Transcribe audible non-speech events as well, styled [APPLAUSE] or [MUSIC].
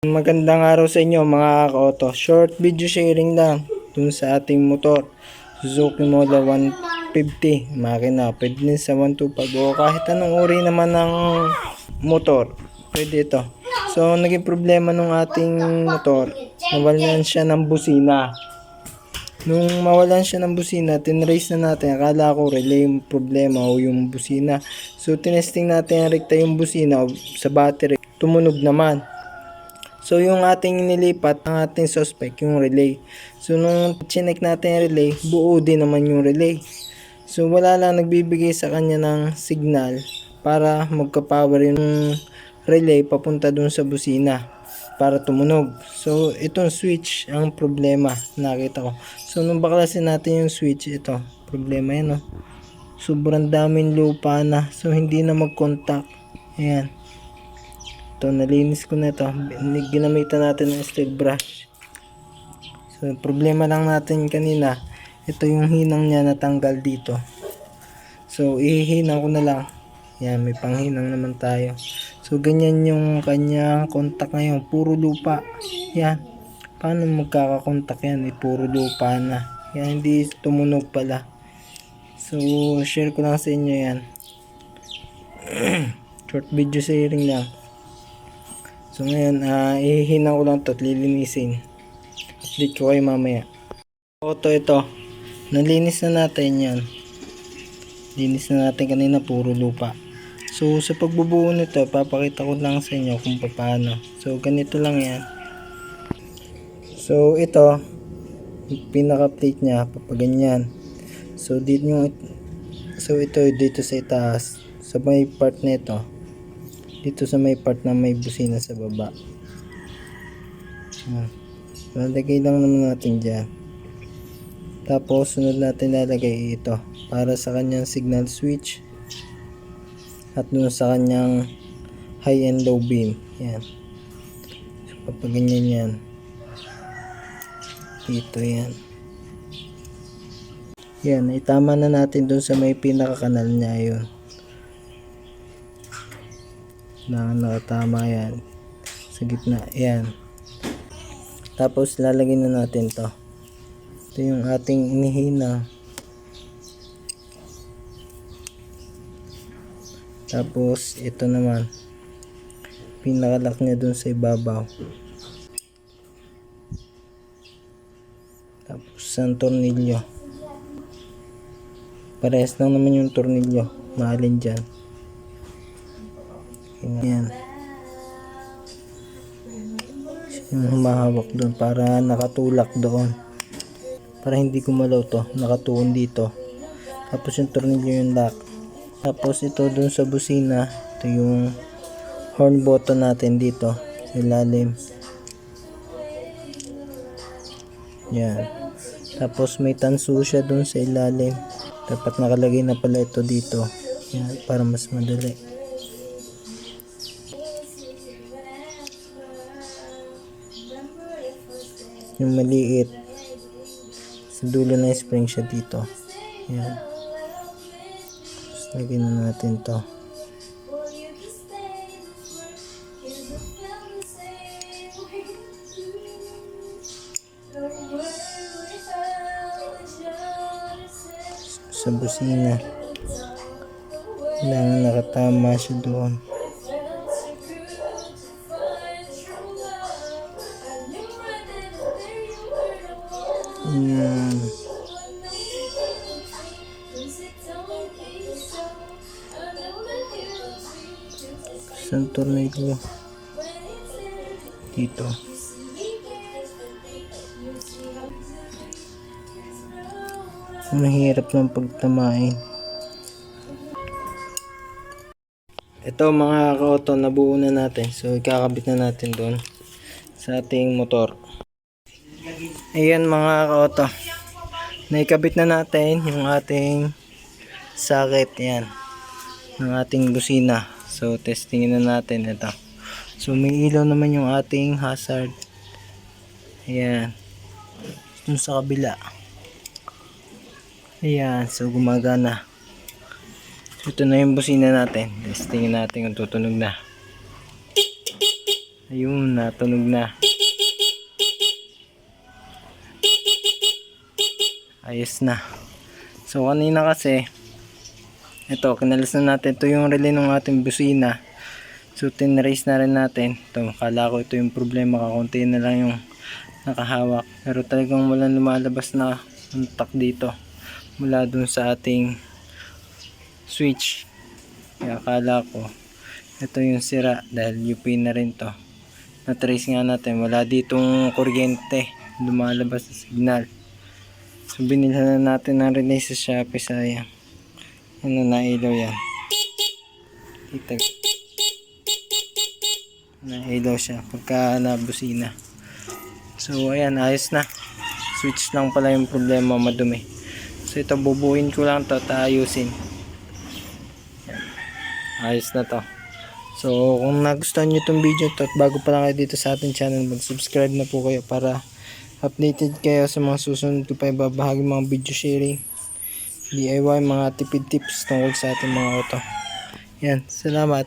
Magandang araw sa inyo mga ka-auto. Short video sharing lang dun sa ating motor. Suzuki Mola 150 makina. Pwede din sa 125 o kahit anong uri naman ng motor. Pwede ito. So, naging problema nung ating motor. Nawalan siya ng busina. Nung mawalan siya ng busina, tinrace na natin. Akala ko relay yung problema o yung busina. So, tinesting natin rekta yung busina sa battery. Tumunog naman. So, yung ating nilipat, ang ating suspect, yung relay. So, nung chinek natin yung relay, buo din naman yung relay. So, wala lang nagbibigay sa kanya ng signal para magka-power yung relay papunta dun sa busina para tumunog. So, itong switch ang problema nakita ko. So, nung baklasin natin yung switch, ito, problema yan, oh. Sobrang daming lupa na. So, hindi na mag-contact. Ayan. Ito, nalinis ko na ito. Ginamitan natin ng steel brush. So, problema lang natin kanina. Ito yung hinang niya natanggal dito. So, ihihinang ko na lang. Yan, may panghinang naman tayo. So, ganyan yung kanyang contact ngayon. Puro lupa. Yan. Paano magkakakontak yan? Eh, puro lupa na. Yan, hindi tumunog pala. So, share ko lang sa inyo yan. [CLEARS THROAT] Short video sharing lang. So, ngayon, ah ihihinang ko lang to at lilinisin. Update ko kayo mamaya. Auto ito. Nalinis na natin yan. Linis na natin kanina puro lupa. So sa pagbubuo nito, papakita ko lang sa inyo kung paano. So ganito lang yan. So ito, pinaka-plate niya, papaganyan. So dito yung So ito dito sa itaas, sa may part nito. Dito sa may part na may busina sa baba. Yan. Lalagay lang naman natin dyan. Tapos sunod natin lalagay ito para sa kanyang signal switch at dun sa kanyang high and low beam. Yan. So, papaganyan yan. Dito yan. Yan, itama na natin dun sa may pinakakanal niya yun. Na nakatama yan. Sa gitna. Yan. Tapos lalagay na natin to. Ito yung ating inihina. Tapos ito naman. Pinakalak niya dun sa ibabaw. Tapos ang tornilyo. Parehas lang naman yung tornilyo. Mahalin dyan. Yan. Yung humahawak doon para nakatulak doon. Para hindi gumalaw to. Nakatuon dito. Tapos yung tornilyo yung lock. Tapos ito dun sa busina. Ito yung horn button natin dito. Sa ilalim. Yan. Tapos may tanso siya dun sa ilalim. Dapat nakalagay na pala ito dito. Yan, para mas madali. Yung maliit. Sa dulo ng spring siya dito. Yan. Lagyan na natin to. Sa busina. Kailangan nakatama siya doon. Yan. Isang tornilyo. Dito. Mahirap ng pagtamain. Ito mga ka-auto, nabuo na natin. So, ikakabit na natin doon sa ating motor. Ayan mga ka-auto. Naikabit na natin yung ating socket. Yan. Ng ating busina. So, testingin na natin ito. So, may ilaw naman yung ating hazard. Ayan. Dun sa kabila. Ayan. So, gumagana. Ito na yung busina natin. Testingin natin kung tutunog na. Ayun, natunog na. Ayos na. So kanina kasi, ito, kinalas na natin. Ito yung relay ng ating busina. So tinrace na rin natin. Ito, kala ko ito yung problema. Kakunti na lang yung nakahawak. Pero talagang walang lumalabas na contact dito. Mula dun sa ating switch. Kaya akala ko, ito yung sira dahil UP na rin to. Na-trace nga natin, wala ditong kuryente. Lumalabas sa signal. So binilhan na natin ng relay sa Shopee sayang. Ano na ilaw yan. Kita. Na ilaw siya pagka nabusina. So ayan, ayos na. Switch lang pala yung problema madumi. So ito bubuin ko lang to, taayusin. Yan. Ayos na to. So kung nagustuhan nyo itong video to at bago pa lang kayo dito sa ating channel, mag-subscribe na po kayo para updated kayo sa mga susunod ko pa ibabahagi mga video sharing DIY mga tipid tips tungkol sa ating mga auto. Yan salamat